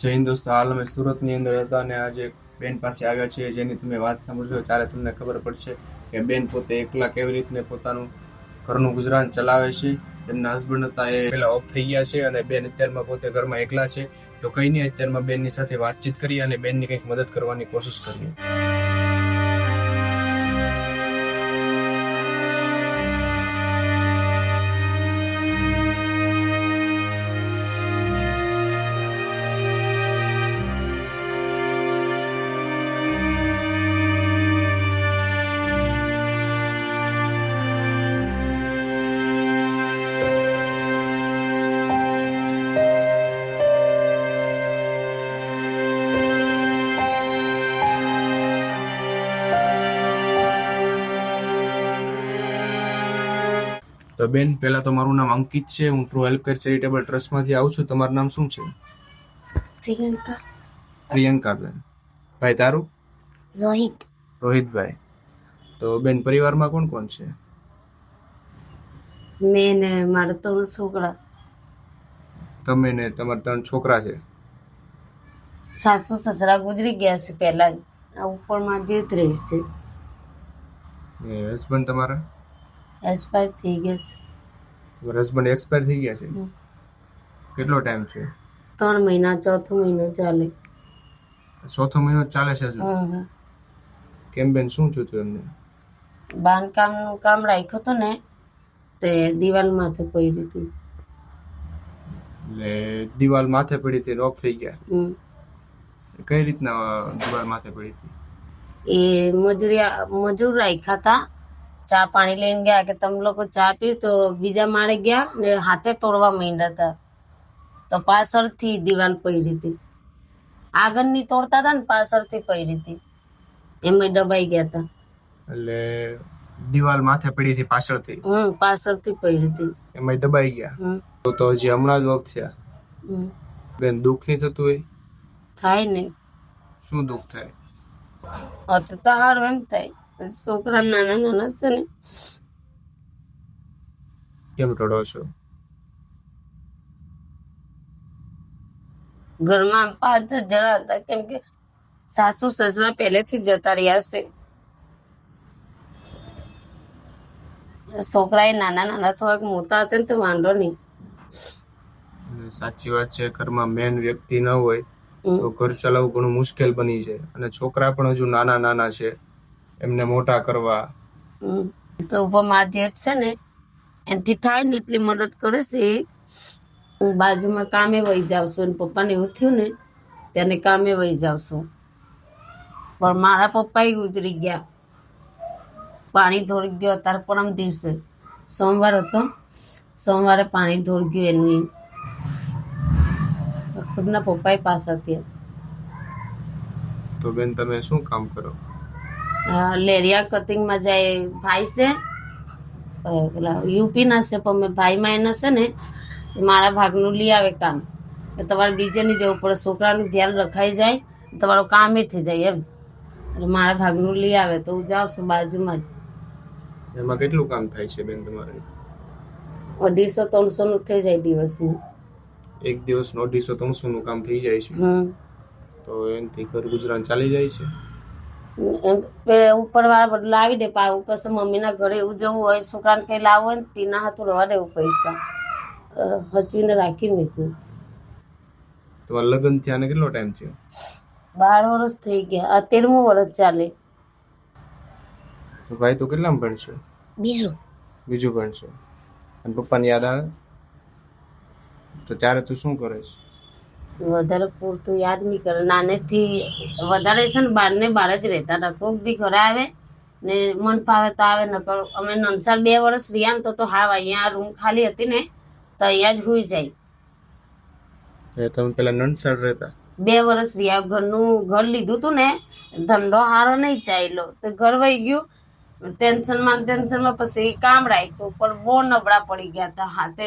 જય હિન્દ દોસ્તો, હાલ અમે સુરતની અંદર હતા અને આજે બેન પાસે આવ્યા છીએ, જેની તમે વાત સાંભળશો ત્યારે તમને ખબર પડશે કે બેન પોતે એકલા કેવી રીતને પોતાનું ઘરનું ગુજરાન ચલાવે છે. તેમના હસબન્ડ હતા એ પહેલાં ઓફ થઈ ગયા છે અને બેન અત્યારમાં પોતે ઘરમાં એકલા છે. તો કંઈ નહીં અત્યારમાં બેનની સાથે વાતચીત કરી અને બેનની કંઈક મદદ કરવાની કોશિશ કરીએ તો બેન પહેલા તો મારું નામ અંકિત છે. હું ટ્રુ હેલ્પ કેર ચેરિટેબલ ટ્રસ્ટમાંથી આવું છું. તમારું નામ શું છે? પ્રિયંકા. પ્રિયંકા બેન. ભાઈ તારું? રોહિત. રોહિતભાઈ. તો બેન પરિવારમાં કોણ કોણ છે? મેં ને મારા ત્રણ છોકરા. તમે ને તમારા ત્રણ છોકરા છે? સાસુ સસરા ગુજરી ગયા છે પહેલા. ઉપરમાં જીત રહી છે. હસબન્ડ તમારા? એક્સપાયર થઈ ગયા છે. હસબન્ડ એક્સપાયર થઈ ગયા છે. કેટલો ટાઈમ છે? ત્રણ મહિના ચોથો મહિનો ચાલે. ચોથો મહિનો ચાલે છે હજુ. કેમ બેન શું થયું હતું એમને? બાંધકામનું કામ રાખ્યું હતું ને તે દિવાલ માથે પડી હતી. એટલે દિવાલ માથે પડી હતી રોપ થઈ ગયા? હમ. કઈ રીતના દિવાલ માથે પડી હતી? એ મજૂરી મજૂર રાખ્યા હતા. ચા પાણી લઈને ગયા કે તમે લોકો ચા પી તો બીજા માળે ગયા ને હાથે તોડવા માંડ્યા હતા. તો પાછળથી દિવાલ પડી હતી. આગળની તોડતા હતા ને પાછળથી પડી હતી. એમાં દબાઈ ગયા હતા. એટલે દિવાલ માથે પડી હતી પાછળથી? હમ પાછળથી પડી હતી. એમાં દબાઈ ગયા? તો તો હજી હમણાં જ વખત હમ. બેન દુઃખ નહીં થતું હોય? થાય ને. શું દુઃખ થાય? અત્યારે તો હારું એમ થાય. છોકરા નાના નાના છે ને. કેમ રડો છો? ઘરમાં પાંચ જણા હતા કેમ કે સાસુ સસરા પહેલેથી જતા રહ્યા છે. છોકરા એ નાના નાના થોડાક મોટા હતા ને તો વાંધો નહીં. સાચી વાત છે ઘરમાં મેન વ્યક્તિ ન હોય તો ઘર ચલાવવું ઘણું મુશ્કેલ બની જાય. અને છોકરા પણ હજુ નાના નાના છે. એમને મોટા કરવા. તો ઉપમા જેઠ છે ને એનાથી થાય ને એટલી મદદ કરે છે. હું બાજુમાં કામે વહી જાઉં છું પપ્પાને એવું થયું ને તેને કામે વહી જાઉં છું. પણ મારા પપ્પાએ ગુજરી ગયા. પાણી ધોરી ગયો અત્યારે પરમ દિવસે. સોમવાર હતો. સોમવારે પાણી ધોળી ગયું એની. ખુદના પપ્પાએ પાસ હતી તો બેન તમે શું કામ કરો? લેરિયા કટિંગમાં જાય ભાઈ છે પેલા યુપીના છે પણ મેં ભાઈમાં એના છે ને મારા ભાગનું લઈ આવે કામ. કે તમારે બીજે નહીં જવું પડે છોકરાનું ધ્યાન રખાઈ જાય તમારું કામ એ થઈ જાય એમ. એટલે મારા ભાગનું લઈ આવે તો હું જાઉં છું બાજુમાં જ. એમાં કેટલું કામ થાય છે બેન તમારે? અઢીસો ત્રણસો નું થઈ જાય દિવસનું. એક દિવસ અઢીસો ત્રણસો નું કામ થઈ જાય છે? તો એનાથી ઘર ગુજરાન ચાલી જાય છે? એમ ઉપર વાળા લાવી દે પાવું કશે મમ્મીના ઘરે એવું જવું હોય છોકરાને કંઈ લાવવું હોય ને તેના હાથું રવા દેવું પૈસા હચવીને રાખી મૂક્યું. તો લગ્ન થયાને કેટલો ટાઈમ થયો? બાર વર્ષ થઈ ગયા. આ તેરમું વર્ષ ચાલે. તો ભાઈ તો કેટલામાં ભણશો? બીજું. બીજું ભણશો. અને પપ્પાને યાદ આવે? તો ત્યારે તું શું કરે છે? વધારે પૂરતું યાદ નહીં કરે. નાનેથી વધારે છે ને બાર ને બાર જ રહેતા હતા. કોક બી ઘરે આવે ને મન ફાવે તો આવે નકર અમે નંસાર બે વર્ષ રહ્યા તો તો હા અહીંયા રૂમ ખાલી હતી ને તો અહીંયા જ હોઈ જાય. તમે પેલા નંસાર રહેતા? બે વર્ષ રહ્યા. ઘરનું ઘર લીધું હતું ને ધંધો સારો નહીં ચાલ્યો. તો ઘર વહી ગયું. ટેન્શનમાં ટેન્શનમાં પછી કામ રાખ્યું. પણ બહુ નબળા પડી ગયા હતા હાથે.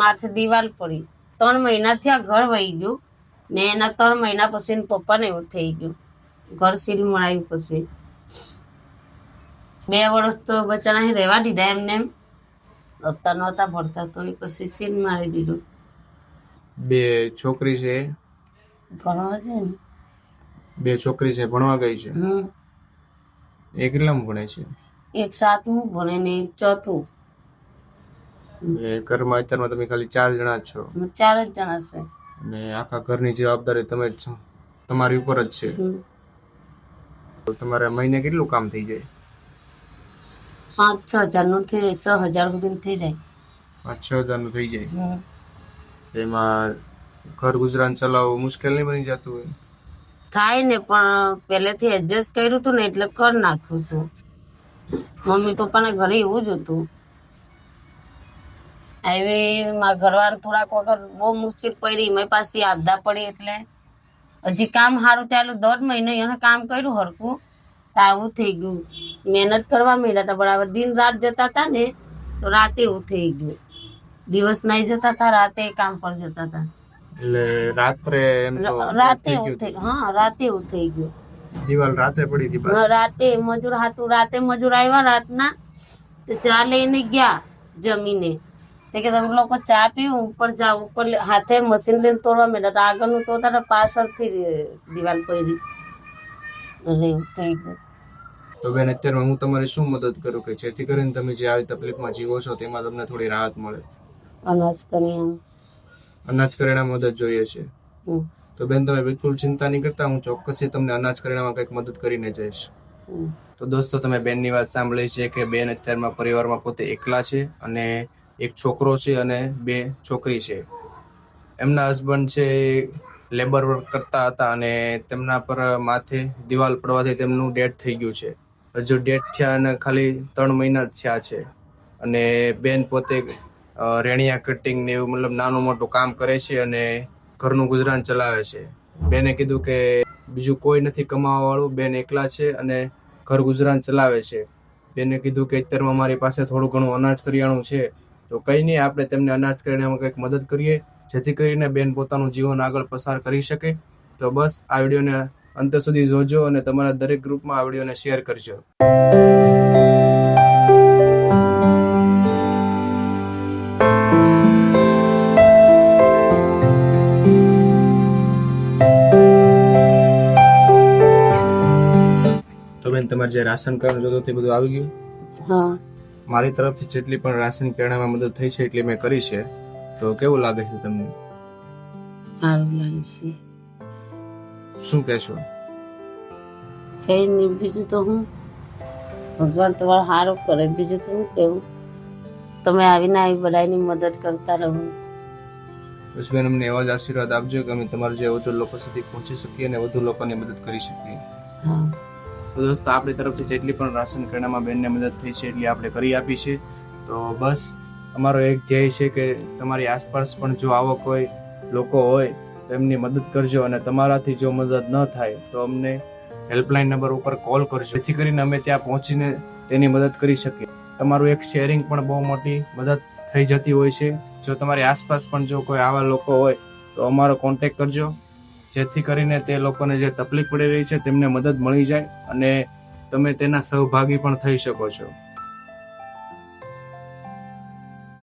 માથે દિવાલ પડી. ત્રણ મહિના થયા ઘર વહી ગયું ને એના ત્રણ મહિના પછી પપ્પાને એવું થઈ ગયું. ઘર સીલ મળાયું પછી. બે વર્ષ તો બચ્ચાના અહીં રહેવા દીધા એમને એમ. હપ્તા નહોતા ભરતા તો એ પછી સીલ મારી દીધું. બે છોકરી છે ભણવા છે ને. બે છોકરી છે ભણવા ગઈ છે? હમ. એ કેટલામાં ભણે છે? એક સાતમું ભણે ને ચોથું. એ ઘરમાં અત્યારમાં તમે ખાલી ચાર જણા જ છો. અમે ચાર જ જણા છે. અને આખા ઘરની જવાબદારી તમે જ છો. તમારી ઉપર જ છે. તો તમારે મહિને કેટલું કામ થઈ જાય? પાંચ છ હજારનું થઈ છ હજાર સુધી થઈ જાય. પાંચ છ હજારનું થઈ જાય. એમાં તેમાં ઘર ગુજરાન ચલાવવું મુશ્કેલ નહીં બની જતું હોય? થાય ને પણ પહેલેથી એડજસ્ટ કર્યું હતું ને એટલે કર નાખું છું. મમ્મી પપ્પાના ઘરે એવું જ હતું. આવી મારા ઘરવાળા થોડાક વખત બહુ મુશ્કેલ પડી મારી પાછી આપદા પડી એટલે હજી કામ સારું ચાલુ દોઢ મહિનો એને કામ કર્યું હરકું તો આવું થઈ ગયું. મહેનત કરવા માંડ્યા હતા બરાબર દિન રાત જતા હતા ને તો રાતે એવું થઈ ગયું. દિવસ નહીં જતા હતા રાતે કામ પર જતા હતા એટલે રાત્રે રાતે એવું થઈ હા રાતે એવું થઈ ગયું. દિવાલ રાતે પડી હતી હા, રાતે મજૂર હાથું રાતે મજૂર આવ્યા રાતના તો ચા લઈને ગયા જમીને. તે કે તમે લોકો ચા પીવું ઉપર જાઓ ઉપર હાથે મશીન લઈને તોડવા માંડ્યા આગળનું તો તારા પાછળથી દિવાલ પડી રહ્યું થઈ ગયું. તો બેન અત્યારે હું તમારી શું મદદ કરું કે જેથી કરીને તમે જે આવી તકલીફમાં જીવો છો તેમાં તમને થોડી રાહત મળે? અનાજ કરી અનાજ કરિયાણા મદદ જોઈએ છે. તો બેન તમે બિલકુલ ચિંતા નહીં કરતા હું ચોક્કસથી તમને અનાજ કરિયાણામાં કંઈક મદદ કરીને જઈશ. તો દોસ્તો તમે બેનની વાત સાંભળી છે કે બેન અત્યારમાં પરિવારમાં પોતે એકલા છે અને એક છોકરો છે અને બે છોકરી છે. એમના હસબન્ડ છે લેબર વર્ક કરતા હતા અને તેમના પર માથે દિવાલ પડવાથી તેમનું ડેથ થઈ ગયું છે. હજુ ડેથ થયા અને ખાલી ત્રણ મહિના જ થયા છે. અને બેન પોતે રેણિયા કટિંગ ને એવું મતલબ નાનું મોટું કામ કરે છે અને ઘરનું ગુજરાન ચલાવે છે. બેને કીધું કે બીજું કોઈ નથી કમાવા વાળું બેન એકલા છે અને ઘર ગુજરાન ચલાવે છે. બેને કીધું કે અત્યારમાં મારી પાસે થોડું ઘણું અનાજ કરિયાણું છે. તો કઈ નહીં, આપણે તેમને અનાજ કરિયાણામાં કંઈક મદદ કરીએ, જેથી કરીને બેન પોતાનું જીવન આગળ પસાર કરી શકે. તો બસ, આ વિડીયોને અંત સુધી જોજો અને તમારા દરેક ગ્રુપમાં આ વિડીયોને શેર કરજો. તો બેન, તમારે જે રાશન કાર્ડ જોતો તે બધું આવી ગયું? હા. મારી તરફથી જેટલી પણ રાશન પ્રેરણામાં મદદ થઈ છે એટલી મેં કરી છે. તો કેવું લાગે છે તમને? સારું લાગે છે. શું કહેશો? કઈ નહીં બીજું તો હું? ભગવાન તમારો સારું કરે. બીજું તો હું કેવું તમે આવીને આવી બધાની મદદ કરતા રહો. બસ બેન અમને એવા જ આશીર્વાદ આપજો કે અમે તમારા જે વધુ લોકો સુધી પહોંચી શકીએ અને વધુ લોકોની મદદ કરી શકીએ. હા. તો દોસ્તો, આપણી તરફથી જેટલી પણ રાશન કરિયાણામાં બેનને મદદ થઈ છે એટલી આપણે કરી આપી છે. તો બસ, અમારો એક ધ્યેય છે કે તમારી આસપાસ પણ જો આવો કોઈ લોકો હોય, તો એમની મદદ કરજો અને તમારાથી જો મદદ ન થાય, તો અમને હેલ્પલાઇન નંબર ઉપર કોલ કરજો. જેથી કરીને અમે ત્યાં પહોંચીને તેની મદદ કરી શકીએ. તમારું એક શેરિંગ પણ બહુ મોટી મદદ થઈ જતી હોય છે. જો તમારી આસપાસ પણ જો કોઈ આવા લોકો હોય, તો અમારો કોન્ટેક કરજો. જેથી કરીને તે લોકોને જે તકલીફ પડી રહી છે, તેમને મદદ મળી જાય અને તમે તેના સહભાગી પણ થઈ શકો છો.